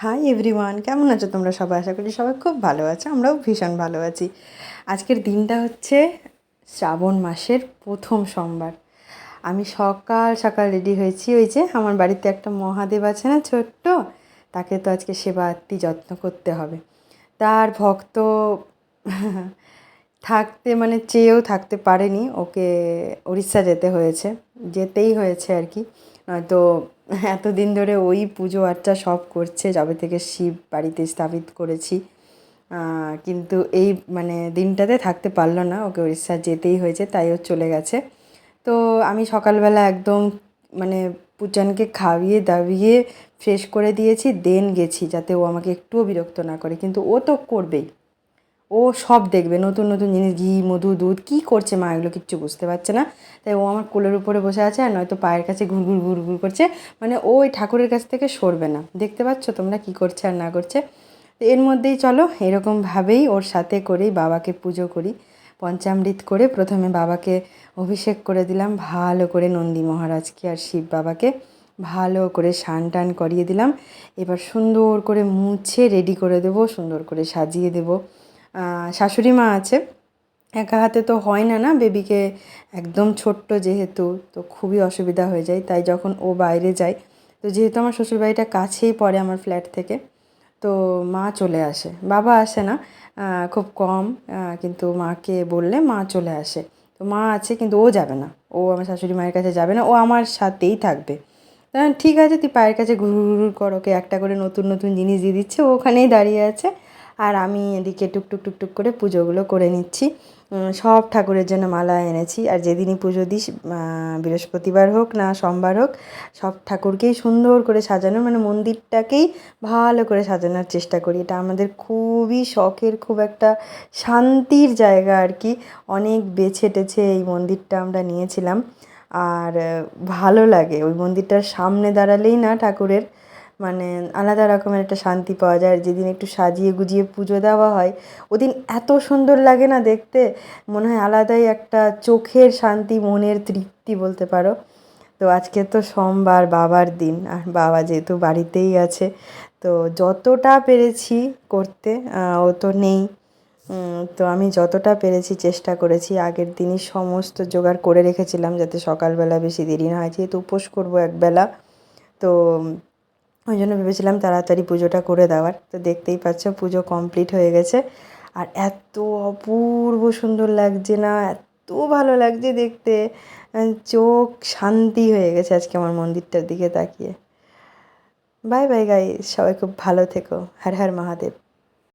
Hi everyone কেমন আছো তোমরা সবাই? আশা করি সবাই খুব ভালো আছো, আমরাও ভীষণ ভালো আছি। আজকের দিনটা হচ্ছে শ্রাবণ মাসের প্রথম সোমবার। আমি সকাল সকাল রেডি হয়েছি, ওই যে আমার বাড়িতে একটা মহাদেব আছে না ছোট্ট, তাকে তো আজকে সেবা আত্মি যত্ন করতে হবে। তার ভক্ত থাকতে মানে চেয়েও থাকতে পারেনি, ওকে উড়িষ্যা যেতে হয়েছে, যেতেই হয়েছে আর কি। নয়তো এতদিন ধরে ওই পুজো আর্চা সব করছে, যবে থেকে শিব বাড়িতে স্থাপিত করেছি। কিন্তু এই মানে দিনটাতে থাকতে পারল না, ওকে উড়িষ্যা যেতেই হয়েছে, তাই ও চলে গেছে। তো আমি সকালবেলা একদম মানে পুচানকে খাইয়ে দাবিয়ে ফ্রেশ করে দিয়েছি দেন গেছি, যাতে ও আমাকে একটুও বিরক্ত না করে। কিন্তু ও তো করবেই। ও সব দেখবে, নতুন নতুন জিনিস, ঘি, মধু, দুধ, কী করছে মা এগুলো কিচ্ছু বুঝতে পারছে না। তাই ও আমার কোলের উপরে বসে আছে আর নয়তো পায়ের কাছে ঘুরঘুর ঘুরঘুর করছে। মানে ও ওই ঠাকুরের কাছ থেকে সরবে না। দেখতে পাচ্ছ তোমরা কী করছে আর না করছে? এর মধ্যেই চলো, এরকমভাবেই ওর সাথে করেই বাবাকে পুজো করি। পঞ্চামৃত করে প্রথমে বাবাকে অভিষেক করে দিলাম, ভালো করে নন্দী মহারাজকে আর শিব বাবাকে ভালো করে স্নান টান করিয়ে দিলাম। এবার সুন্দর করে মুছে রেডি করে দেবো, সুন্দর করে সাজিয়ে দেবো। শাশুড়ি মা আছে। একা হাতে তো হয় না না? বেবিকে একদম ছোট্ট যেহেতু, তো খুবই অসুবিধা হয়ে যায়। তাই যখন ও বাইরে যায়, তো যেহেতু আমার শ্বশুরবাড়িটা কাছেই পড়ে আমার ফ্ল্যাট থেকে, তো মা চলে আসে। বাবা আসে না খুব কম কিন্তু মাকে বললে মা চলে আসে। তো মা আছে, কিন্তু ও যাবে না। ও আমার শাশুড়ি মায়ের কাছে যাবে না, ও আমার সাথেই থাকবে। ঠিক আছে, তুই পায়ের কাছে ঘুর ঘুর কর, ওকে একটা করে নতুন নতুন জিনিস দিয়ে দিচ্ছে, ও ওখানেই দাঁড়িয়ে আছে। আর আমি এদিকে টুকটুক টুকটুক করে পুজোগুলো করে নিচ্ছি। সব ঠাকুরের জন্য মালা এনেছি। আর যেদিনই পুজো দিস বৃহস্পতিবার হোক না সোমবার হোক, সব ঠাকুরকেই সুন্দর করে সাজানো মানে মন্দিরটাকেই ভালো করে সাজানোর চেষ্টা করি। এটা আমাদের খুবই শখের, খুব একটা শান্তির জায়গা আর কি। অনেক বেছে টেছে এই মন্দিরটা আমরা নিয়েছিলাম। আর ভালো লাগে, ওই মন্দিরটার সামনে দাঁড়ালেই না ঠাকুরের। মানে আলাদা রকমের একটা শান্তি পাওয়া যায়। যেদিন একটু সাজিয়ে গুজিয়ে পুজো দেওয়া হয়, ওদিন এত সুন্দর লাগে না দেখতে। মনে হয় আলাদাই একটা চোখের শান্তি, মনের তৃপ্তি বলতে পারো। তো আজকে তো সোমবার, বাবার দিন। আর বাবা যেহেতু বাড়িতেই আছে, তো যতটা পেরেছি করতে ও তো নেই। তো আমি যতটা পেরেছি চেষ্টা করেছি। আগের দিনই সমস্ত জোগাড় করে রেখেছিলাম যাতে সকালবেলা বেশি দেরি না হয়। যেহেতু উপোস করব একবেলা, তো ওই জন্য ভেবেছিলাম তাড়াতাড়ি পুজোটা করে দেওয়ার। তো দেখতেই পাচ্ছ পুজো কমপ্লিট হয়ে গেছে। আর এত অপূর্ব সুন্দর লাগছে না, এত ভালো লাগছে দেখতে। চোখ শান্তি হয়ে গেছে আজকে আমার মন্দিরটার দিকে তাকিয়ে। বাই বাই গাই সবাই খুব ভালো থেকো। হর হর মহাদেব।